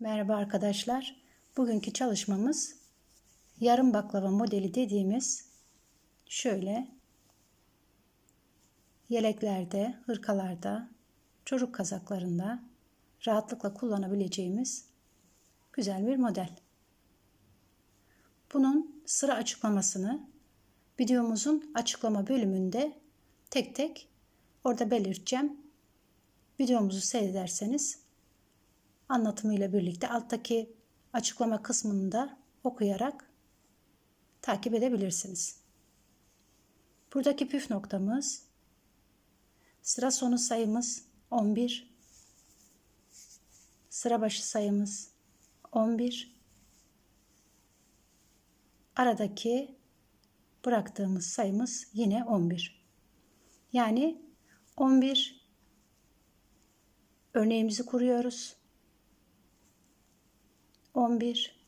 Merhaba arkadaşlar. Bugünkü çalışmamız yarım baklava modeli dediğimiz şöyle yeleklerde, hırkalarda, çocuk kazaklarında rahatlıkla kullanabileceğimiz güzel bir model. Bunun sıra açıklamasını videomuzun açıklama bölümünde tek tek orada belirteceğim. Videomuzu seyrederseniz anlatımıyla birlikte alttaki açıklama kısmını da okuyarak takip edebilirsiniz. Buradaki püf noktamız sıra sonu sayımız 11 sıra başı sayımız 11 aradaki bıraktığımız sayımız yine 11 yani 11 örneğimizi kuruyoruz 11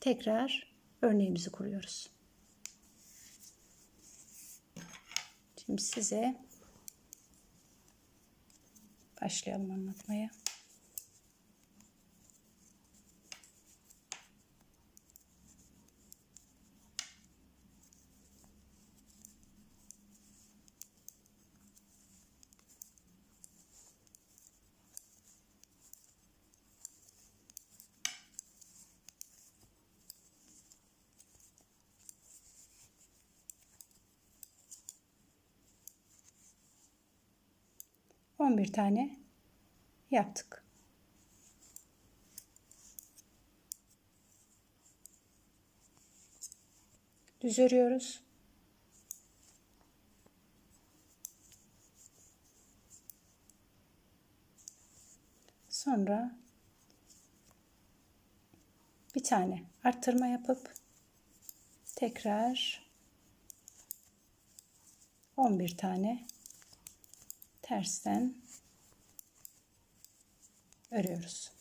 tekrar örneğimizi kuruyoruz. Şimdi size başlayalım anlatmaya. 11 tane yaptık. Düz örüyoruz. Sonra bir tane arttırma yapıp tekrar 11 tane tersten örüyoruz.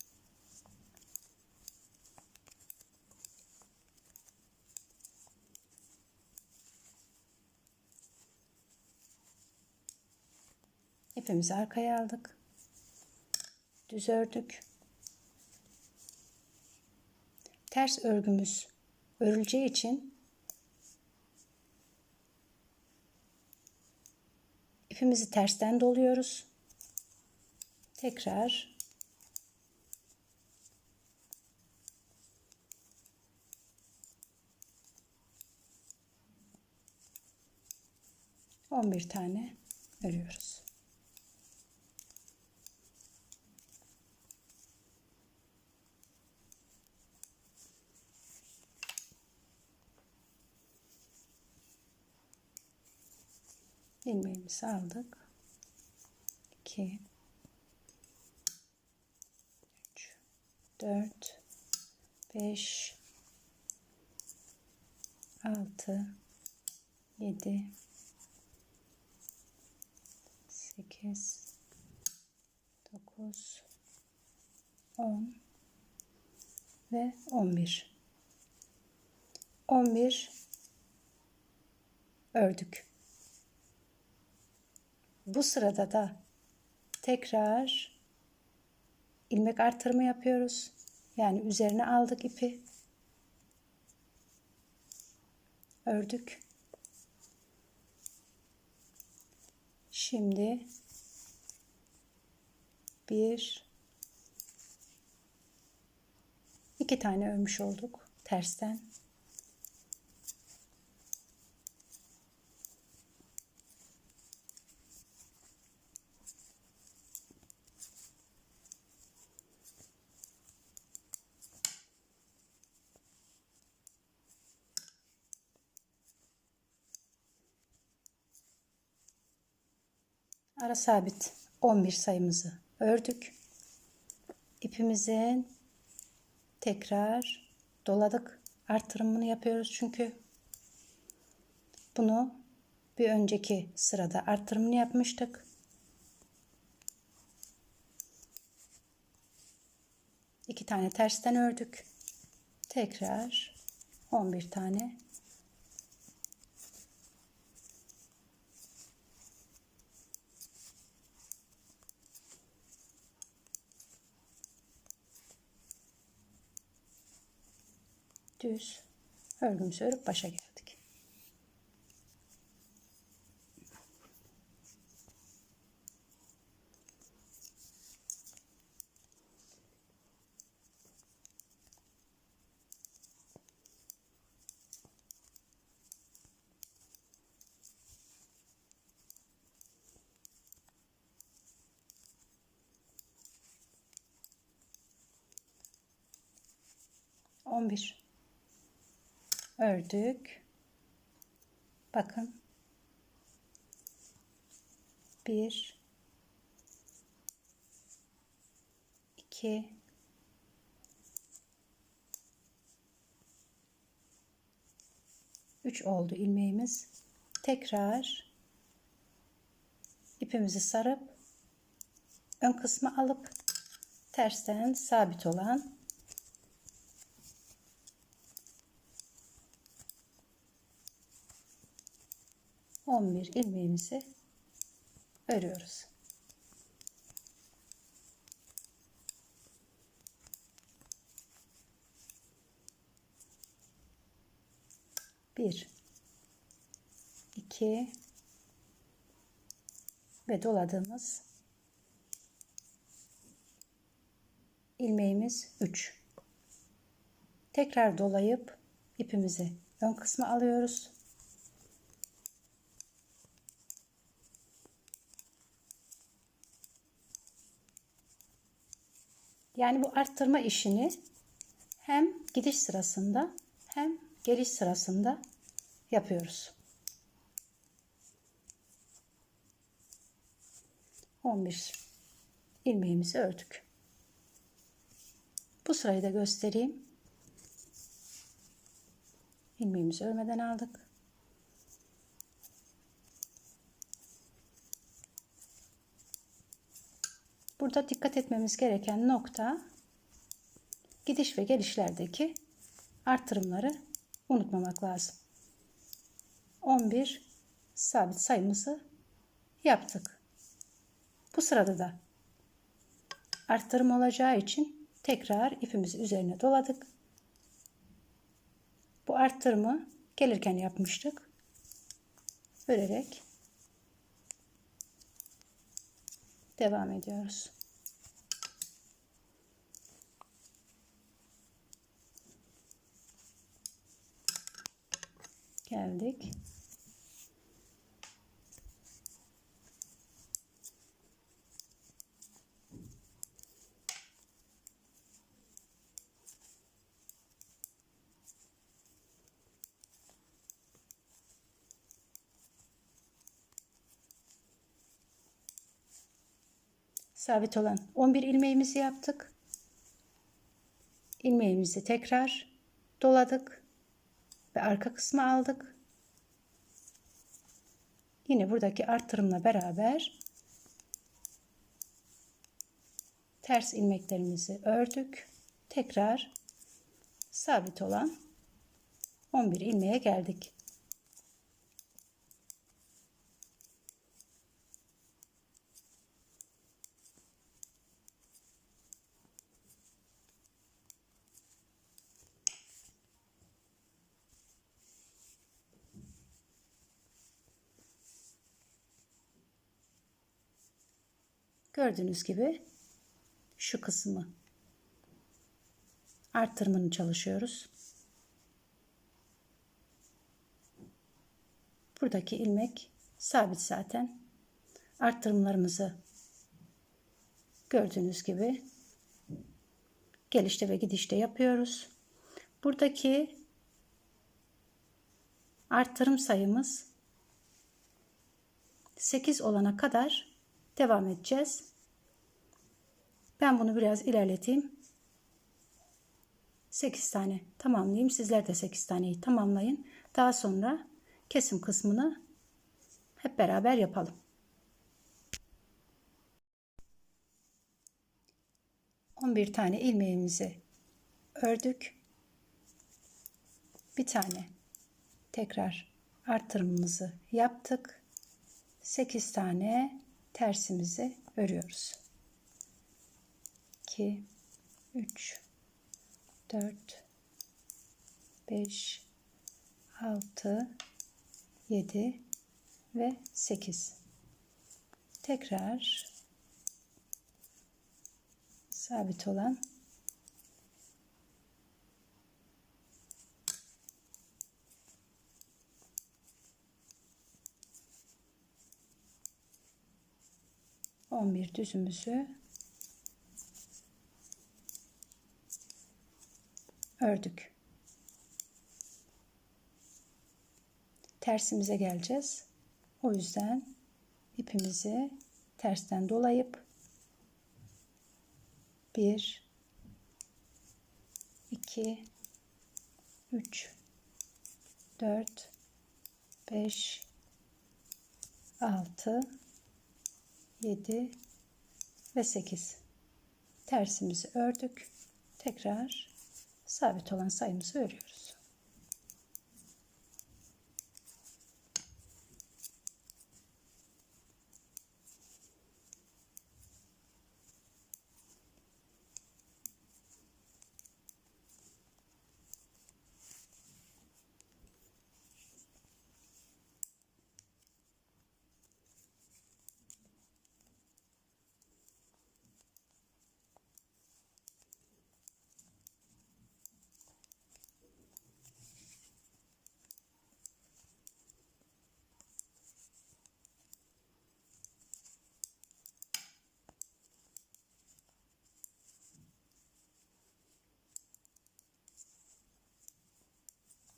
İpimizi arkaya aldık. Düz ördük. Ters örgümüz örüleceği için ipimizi tersten doluyoruz. Tekrar on bir tane örüyoruz. İlmeğimizi aldık. 2 3 4 5 6 7 8 9 10 ve 11 11 ördük. Bu sırada da tekrar ilmek artırma yapıyoruz. Yani üzerine aldık ipi. Ördük. Şimdi bir iki tane örmüş olduk tersten. Ara sabit 11 sayımızı ördük. İpimizin tekrar doladık. Artırımını yapıyoruz çünkü bunu bir önceki sırada artırımını yapmıştık. İki tane tersten ördük. Tekrar 11 tane düz örgümüzü örüp başa geldik. On bir ördük. Bakın. Bir, iki, üç oldu ilmeğimiz. Tekrar ipimizi sarıp ön kısmı alıp tersten sabit olan 11 ilmeğimizi örüyoruz. Bir, iki ve doladığımız ilmeğimiz 3. Tekrar dolayıp ipimizi ön kısmı alıyoruz. Yani bu arttırma işini hem gidiş sırasında hem geliş sırasında yapıyoruz. 11 ilmeğimizi ördük. Bu sırayı da göstereyim. İlmeğimizi örmeden aldık. Burada dikkat etmemiz gereken nokta gidiş ve gelişlerdeki artırımları unutmamak lazım. 11 sabit sayımızı yaptık. Bu sırada da arttırım olacağı için tekrar ipimizi üzerine doladık. Bu arttırımı gelirken yapmıştık. Örerek devam ediyoruz. Geldik. sabit olan 11 ilmeğimizi yaptık. İlmeğimizi tekrar doladık ve arka kısmı aldık. Yine buradaki arttırımla beraber ters ilmeklerimizi ördük. Tekrar sabit olan 11 ilmeğe geldik. Gördüğünüz gibi şu kısmı arttırmanı çalışıyoruz. Buradaki ilmek sabit zaten. Arttırımlarımızı gördüğünüz gibi gelişte ve gidişte yapıyoruz. Buradaki arttırım sayımız 8 olana kadar devam edeceğiz. Ben bunu biraz ilerleteyim. 8 tane tamamlayayım. Sizler de 8 taneyi tamamlayın. Daha sonra kesim kısmını hep beraber yapalım. On bir tane ilmeğimizi ördük. Bir tane tekrar artırımımızı yaptık. 8 tane tersimizi örüyoruz. 2 3 4 5 6 7 ve 8 tekrar sabit olan on bir düzümüzü ördük. Tersimize geleceğiz. O yüzden ipimizi tersten dolayıp 1 2 3 4 5 6 7 ve 8 tersimizi ördük. Tekrar sabit olan sayımızı örüyoruz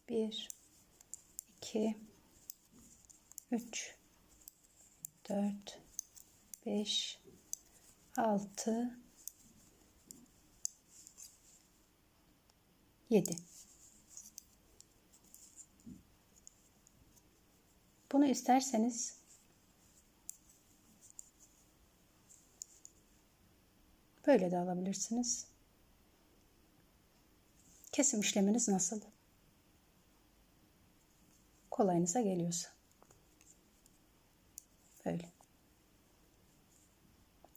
Bir, iki, üç, dört, beş, altı, yedi. Bunu isterseniz böyle de alabilirsiniz. Kesim işleminiz nasıl? Kolayınıza geliyorsa. Böyle.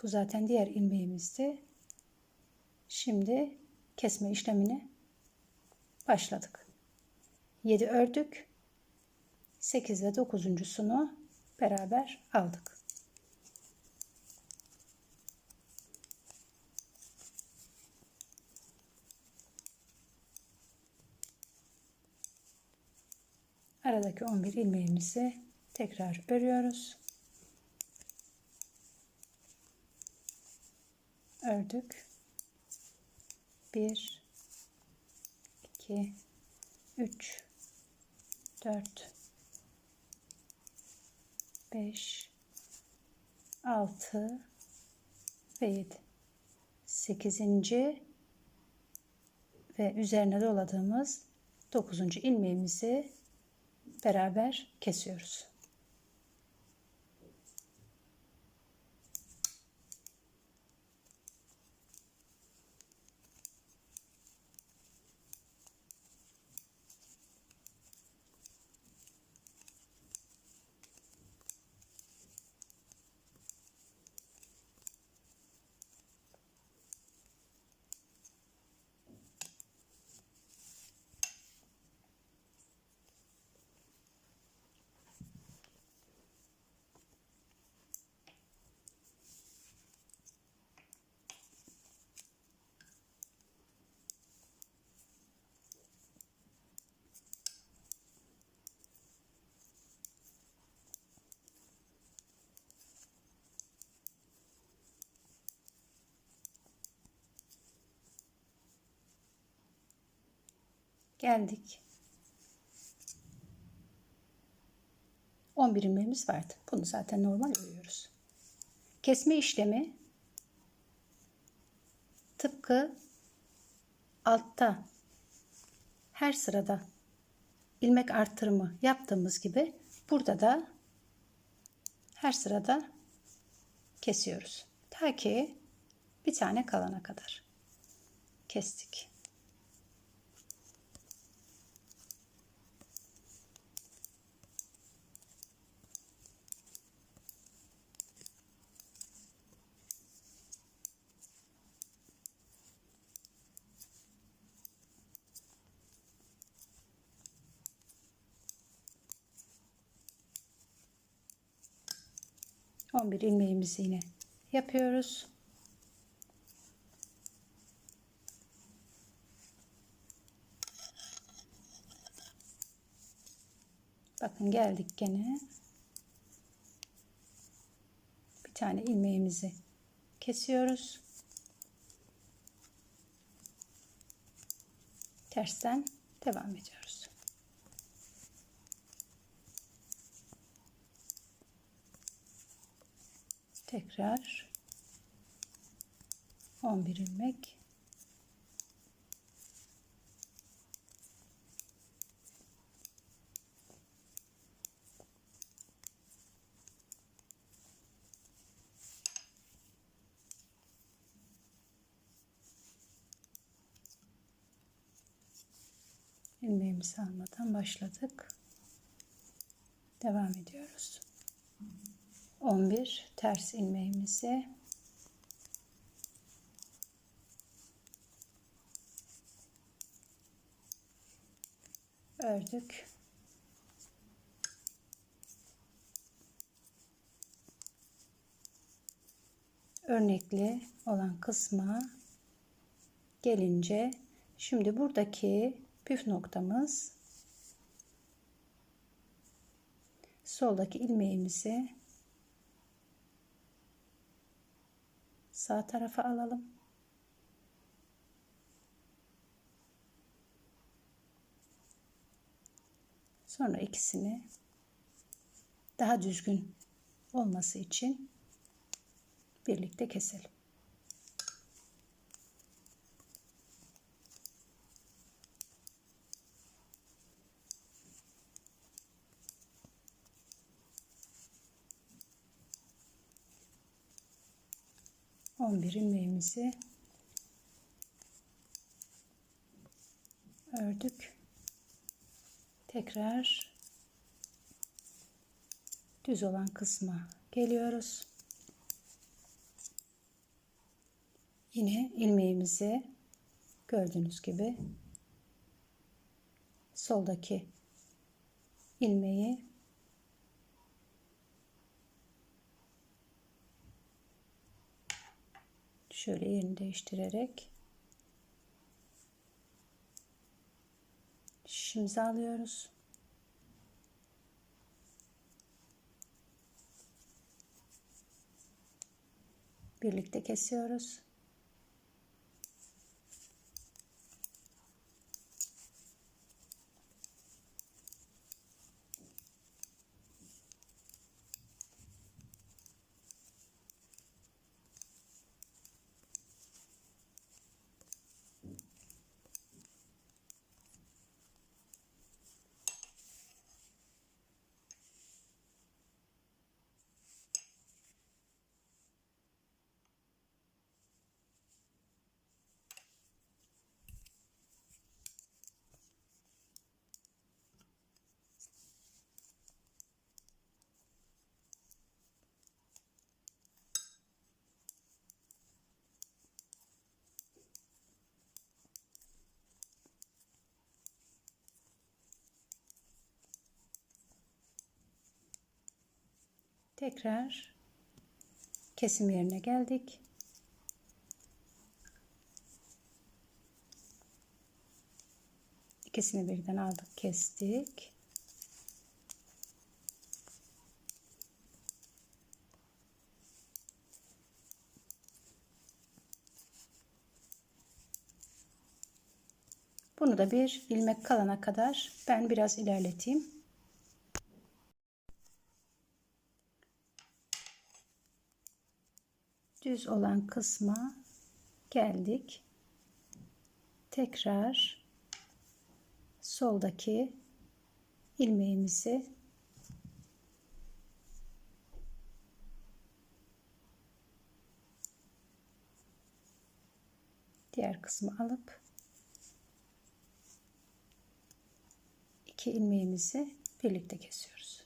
Bu zaten diğer ilmeğimizdi. Şimdi kesme işlemini başladık. 7 ördük. 8 ve 9.sunu beraber aldık. Aradaki 11 ilmeğimizi tekrar örüyoruz. Ördük. 1 2 3 4 5 6 ve 7 8. ve üzerine doladığımız 9. ilmeğimizi beraber kesiyoruz. Geldik. 11 ilmeğimiz vardı. Bunu zaten normal örüyoruz. Kesme işlemi tıpkı altta her sırada ilmek arttırımı yaptığımız gibi burada da her sırada kesiyoruz. Ta ki bir tane kalana kadar kestik. 11 ilmeğimizi yine yapıyoruz. Bakın geldik gene. Bir tane ilmeğimizi kesiyoruz. Tersten devam ediyoruz. Tekrar 11 ilmek ilmeğimizi almadan başladık. Devam ediyoruz. 11 ters ilmeğimizi ördük. Örnekli olan kısma gelince şimdi buradaki püf noktamız soldaki ilmeğimizi sağ tarafa alalım. Sonra ikisini daha düzgün olması için birlikte keselim. 11 ilmeğimizi ördük. Tekrar düz olan kısma geliyoruz. Yine ilmeğimizi gördüğünüz gibi soldaki ilmeği şöyle yerini değiştirerek şişimizi alıyoruz. Birlikte kesiyoruz. Tekrar kesim yerine geldik. İkisini birden aldık, kestik. Bunu da bir ilmek kalana kadar ben biraz ilerleteyim. Düz olan kısma geldik. Tekrar soldaki ilmeğimizi diğer kısmı alıp iki ilmeğimizi birlikte kesiyoruz.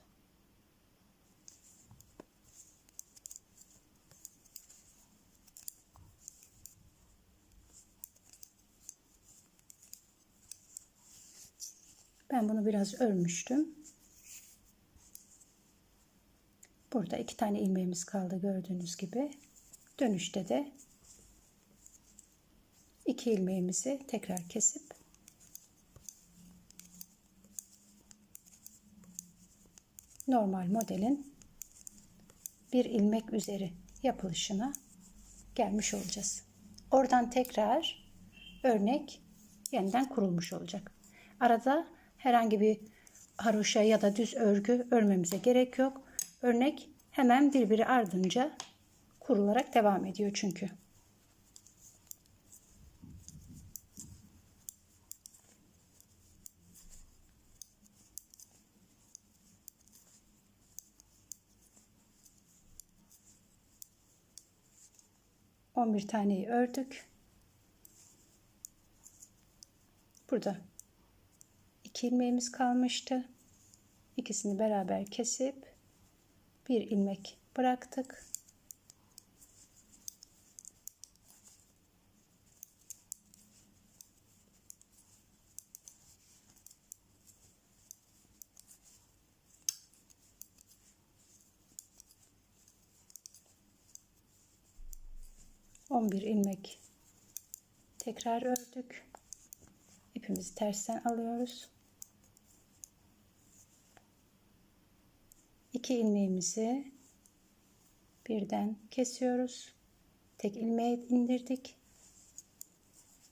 Ben bunu biraz örmüştüm. Burada iki tane ilmeğimiz kaldı gördüğünüz gibi. Dönüşte de iki ilmeğimizi tekrar kesip normal modelin bir ilmek üzeri yapılışına gelmiş olacağız. Oradan tekrar örnek yeniden kurulmuş olacak. Arada herhangi bir haroşa ya da düz örgü örmemize gerek yok. Örnek hemen birbiri ardınca kurularak devam ediyor çünkü. On bir taneyi ördük. Burada iki ilmeğimiz kalmıştı. İkisini beraber kesip bir ilmek bıraktık. On bir ilmek tekrar ördük. İpimizi tersten alıyoruz. İki ilmeğimizi birden kesiyoruz. Tek ilmeği indirdik.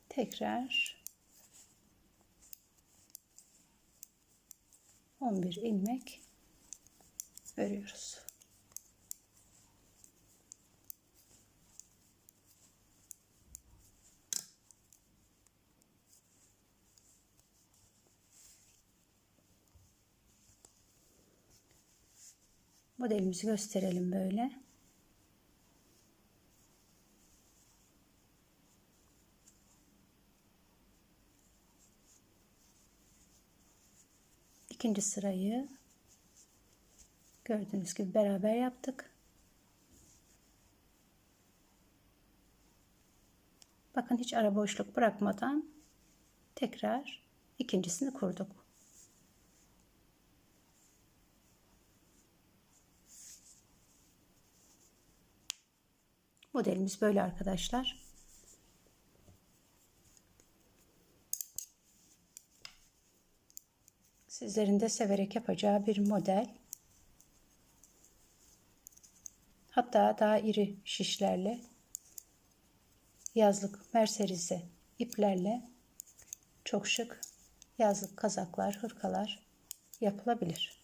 Tekrar 11 ilmek örüyoruz. Modelimizi gösterelim böyle. İkinci sırayı gördüğünüz gibi beraber yaptık. Bakın hiç ara boşluk bırakmadan tekrar ikincisini kurduk. Modelimiz böyle arkadaşlar. Sizlerin de severek yapacağı bir model. Hatta daha iri şişlerle yazlık merserize iplerle çok şık yazlık kazaklar, hırkalar yapılabilir.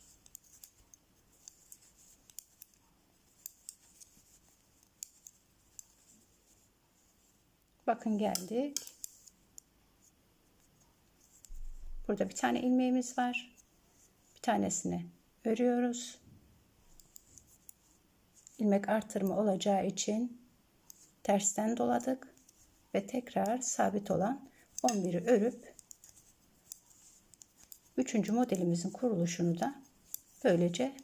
Bakın geldik. Burada bir tane ilmeğimiz var. Bir tanesini örüyoruz. İlmek artırma olacağı için tersten doladık ve tekrar sabit olan 11'i örüp 3. modelimizin kuruluşunu da böylece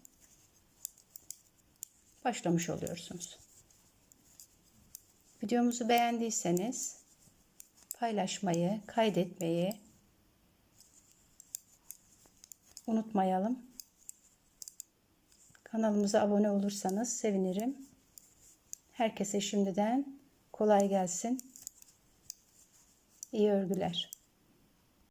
başlamış oluyorsunuz. Videomuzu beğendiyseniz paylaşmayı, kaydetmeyi unutmayalım. Kanalımıza abone olursanız sevinirim. Herkese şimdiden kolay gelsin. İyi örgüler.